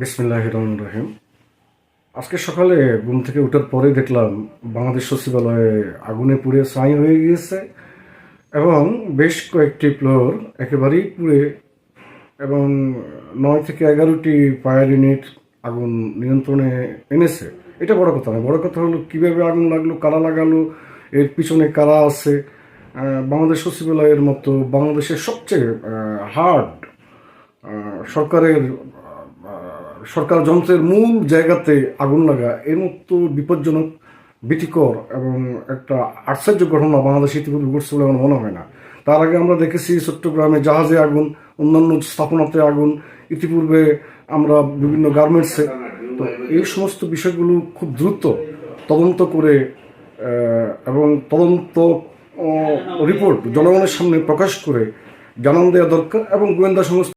বিসমিল্লাহ রহমান রহিম আজকে সকালে ঘুম থেকে ওঠার পরে দেখলাম বাংলাদেশ সচিবালয়ে আগুনে পুড়ে ছাই হয়ে গিয়েছে এবং বেশ কয়েকটি ফ্লোর একেবারেই পুড়ে এবং নয় থেকে এগারোটি ফায়ার ইউনিট আগুন নিয়ন্ত্রণে এনেছে। এটা বড় কথা নয়, বড় কথা হলো কীভাবে আগুন লাগল, কারা লাগালো, এর পিছনে কারা আছে? বাংলাদেশ সচিবালয়ের মতো বাংলাদেশের সবচেয়ে হার্ড সরকারের সরকার যন্ত্রের মূল জায়গাতে আগুন লাগা এর মতো বিপজ্জনক, ভীতিকর এবং একটা আশ্চর্য ঘটনা বাংলাদেশ ইতিপূর্বে ঘটছে বলে আমার মনে হয় না। তার আগে আমরা দেখেছি চট্টগ্রামে জাহাজে আগুন, অন্যান্য স্থাপনাতে আগুন, ইতিপূর্বে আমরা বিভিন্ন গার্মেন্টসে তো এই সমস্ত বিষয়গুলো খুব দ্রুত তদন্ত করে এবং তদন্ত রিপোর্ট জনগণের সামনে প্রকাশ করে জানান দেওয়া দরকার এবং গোয়েন্দা সংস্থা